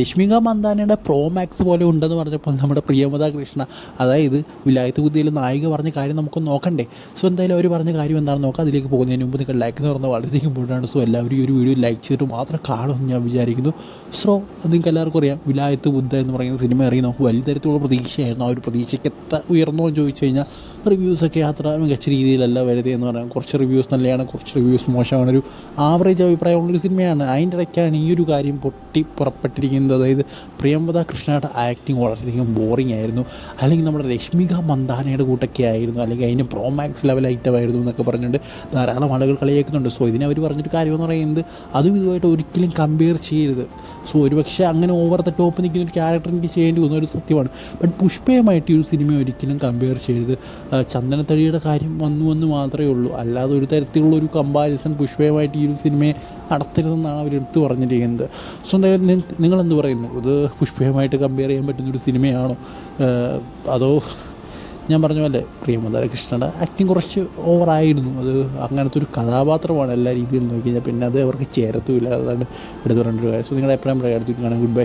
Rashmika മന്ദാനയുടെ pro max പോലെ ഉണ്ടെന്ന് പറഞ്ഞപ്പോൾ നമ്മുടെ പ്രിയമത കൃഷ്ണ അതായത് വിലായത്ത് ബുദ്ധിയിൽ നായിക പറഞ്ഞ കാര്യം നമുക്ക് നോക്കണ്ടേ? സോ എന്തായാലും അവർ പറഞ്ഞ കാര്യം എന്താണെന്ന് നോക്കാം. അതിലേക്ക് പോകുന്നതിന് മുമ്പ് നിങ്ങൾ ലൈക്ക് എന്ന് പറഞ്ഞാൽ വളരെ ഇമ്പോർട്ടന്റ് സോ എല്ലാവരും ഈ ഒരു വീഡിയോ ലൈക്ക് ചെയ്തിട്ട് മാത്രം കാണുമെന്ന് ഞാൻ വിചാരിക്കുന്നു. സോ നിങ്ങൾക്ക് എല്ലാവർക്കും അറിയാം. വിലായത്ത് ബുദ്ധ എന്ന് പറയുന്ന സിനിമ ഇറങ്ങി നമുക്ക് വലിയ തരത്തിലുള്ള പ്രതീക്ഷയായിരുന്നു. ആ ഒരു പ്രതീക്ഷയ്ക്ക് എത്ര ഉയർന്നോ എന്ന് ചോദിച്ചു കഴിഞ്ഞാൽ റിവ്യൂസൊക്കെ അത്ര മികച്ച രീതിയിലല്ല വരുന്നത് എന്ന് പറയാം. കുറച്ച് റിവ്യൂസ് നല്ലതാണ് കുറച്ച് റിവ്യൂസ് മോശമാണ്. ഒരു ആവറേജ് അഭിപ്രായമുള്ളൊരു സിനിമയാണ്. അതിന്റെ ഇടയ്ക്കാണ് ഈ ഒരു കാര്യം പൊട്ടി പുറപ്പെട്ടിരിക്കുന്നത്. അതായത് പ്രിയംവദ കൃഷ്ണയുടെ ആക്ടിങ് വളരെയധികം ബോറിംഗ് ആയിരുന്നു. അല്ലെങ്കിൽ നമ്മുടെ രശ്മിക മന്ദാനയുടെ കൂട്ടൊക്കെ ആയിരുന്നു. അല്ലെങ്കിൽ അതിന് പ്രോമാക്സ് ലെവൽ ഐറ്റമായിരുന്നു എന്നൊക്കെ പറഞ്ഞിട്ട് ധാരാളം ആളുകൾ കളിയാക്കുന്നുണ്ട്. സോ ഇതിനെ അവർ പറഞ്ഞിട്ട് കാര്യമെന്ന് പറയുന്നത് അതും ഇതുമായിട്ട് ഒരിക്കലും കമ്പയർ ചെയ്യരുത്. സോ ഒരുപക്ഷെ അങ്ങനെ ഓവർ ദ ടോപ്പ് നിൽക്കുന്ന ഒരു ക്യാരക്ടർ എനിക്ക് ചെയ്യേണ്ടി വന്ന ഒരു സത്യമാണ്. ബട്ട് പുഷ്പയുമായിട്ട് ഈ ഒരു സിനിമ ഒരിക്കലും കമ്പയർ ചെയ്യരുത്. ചന്ദനത്തടിയുടെ കാര്യം വന്നു എന്ന് മാത്രമേ ഉള്ളൂ. അല്ലാതെ ഒരു തരത്തിലുള്ള ഒരു കമ്പാരിസൺ പുഷ്പയുമായിട്ട് ഈ ഒരു സിനിമയെ നടത്തരുതെന്നാണ് അവർ എടുത്തു പറഞ്ഞിരിക്കുന്നത്. സോ എന്തായാലും നിങ്ങ- നിങ്ങളെന്ത് പറയുന്നു? ഇത് പുഷ്പയുമായിട്ട് കമ്പയർ ചെയ്യാൻ പറ്റുന്നൊരു സിനിമയാണോ? അതോ ഞാൻ പറഞ്ഞ പോലെ പ്രിയമന്ദര കൃഷ്ണയുടെ ആക്ടിങ് കുറച്ച് ഓവറായിരുന്നു അത് അങ്ങനത്തെ ഒരു കഥാപാത്രമാണ് എല്ലാ രീതിയിലും നോക്കി കഴിഞ്ഞാൽ പിന്നെ അത് അവർക്ക് ചേരത്തുമില്ല. അതാണ് എടുത്തു പറഞ്ഞൊരു കാര്യം. സോ നിങ്ങളുടെ അഭിപ്രായം കാണാം. Good bye